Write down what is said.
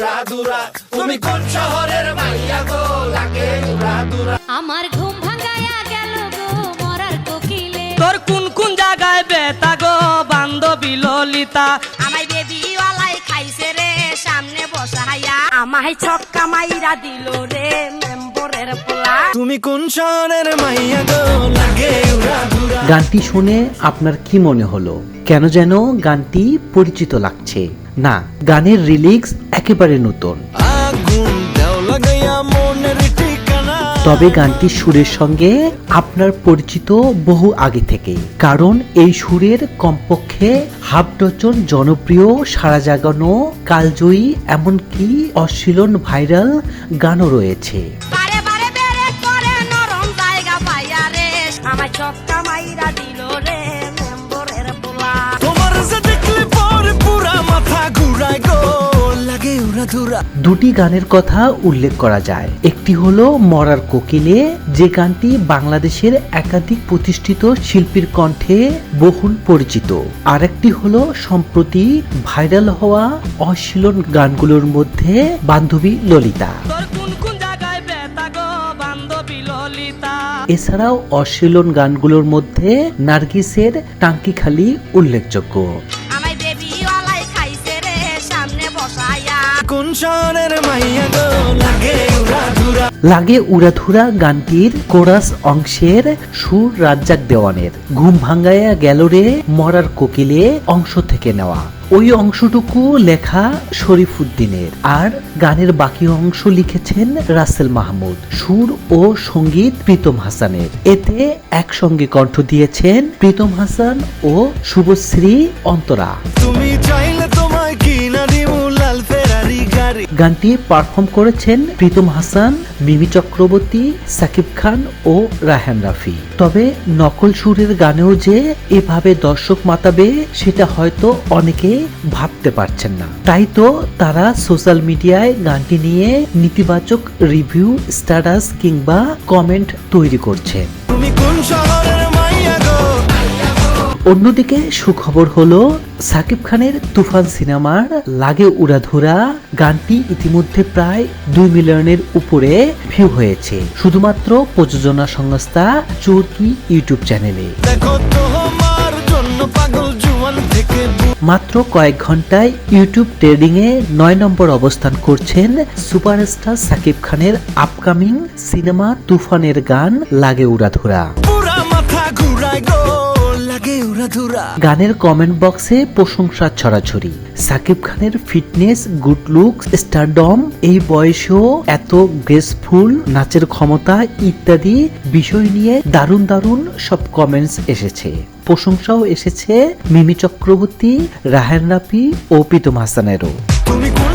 উড়া দুরা। তুমি কোন শহরের মাইয়া গো? লাগে উড়া দুরা। আমার ঘুম ভাঙায়া গেল গো মরার কোকিলে। তোর কোন কোন জায়গায় বেতা গো বান্ধবী ললিতা? আমায় বেবি ওয়ালাই খাইছে রে সামনে বসাইয়া। আমায় ছক্কা মাইরা দিল রে মেম্বরের পোলা। তুমি কোন শহরের মাইয়া গো? লাগে উড়া দুরা। গানটি শুনে আপনার কি মনে হলো? কেন যেন গানটি পরিচিত লাগছে। না, গানের রিলিক্স একেবারে নতুন। তবে গানটির সুরের সঙ্গে আপনার পরিচিত বহু আগে থেকেই। কারণ এই সুরের কমপক্ষে হাফ ডজন জনপ্রিয় সারা জাগানো, কালজয়ী, এমনকি অশ্লীলন ভাইরাল গানও রয়েছে। বারে দুটি গানের কথা উল্লেখ করা যায়। একটি হলো মরার কোকিলে যে গানটি বাংলাদেশের একাধিক প্রতিষ্ঠিত শিল্পীর কণ্ঠে বহুল পরিচিত। আরেকটি হলো সম্প্রতি ভাইরাল হওয়া অশ্লীলন গানগুলোর মধ্যে বান্ধবী ললিতা। এছাড়াও অশ্লীলন গানগুলোর মধ্যে নার্গিসের টাঙ্কিখালি উল্লেখযোগ্য। কোন মাইয়া গো লাগে উড়া লাগে উড়াধুরা গানটির কোরাস অংশের সুর রাজ্জাক দেওয়ানের। ঘুম ভাঙ্গাইয়া গেল রে মরার কোকিলে অংশ থেকে নেওয়া। ওই অংশটুকু লেখা শরীফুদ্দিনের। আর গানের বাকি অংশ লিখেছেন রাসেল মাহমুদ। সুর ও সংগীত প্রীতম হাসানের। এতে একসঙ্গে কণ্ঠ দিয়েছেন প্রীতম হাসান ও শুভশ্রী অন্তরা। তুমি চাইলে গানটি পারফর্ম করেছেন প্রীতম হাসান, মিমি চক্রবর্তী, সাকিব খান ও রায়হান রাফি। তবে নকল সুরের গানেও যে এভাবে দর্শক মাতাবে, সেটা হয়তো অনেকে ভাবতে পারছেন না। তাই তো তারা সোশ্যাল মিডিয়ায় গানটি নিয়ে নেতিবাচক রিভিউ স্ট্যাটাস কিংবা কমেন্ট তৈরি করছে। অন্যদিকে সুখবর হলো সাকিব খানের তুফান সিনেমার লাগে উড়াধুরা গানটি ইতিমধ্যে প্রায় দুই মিলিয়নের উপরে ভিউ হয়েছে। শুধুমাত্র প্রযোজনা সংস্থা চরকি ইউটিউব চ্যানেলে। মাত্র কয়েক ঘন্টায় ইউটিউব ট্রেডিং এ নয় নম্বর অবস্থান করছেন সুপারস্টার সাকিব খানের আপকামিং সিনেমা তুফানের গান লাগে উড়াধুরা। লাগে গানের কমেন্ট বক্সে প্রশংসা ছড়াছড়ি। সাকিব খানের ফিটনেস গুড লুক স্টারডম এই বয়সেও এত গ্রেসফুল নাচের ক্ষমতা ইত্যাদি বিষয় নিয়ে দারুণ দারুণ সব কমেন্টস এসেছে। প্রশংসাও এসেছে মিমি চক্রবর্তী রাহান রাফি ও প্রীতম হাসানেরও। তুমি কোন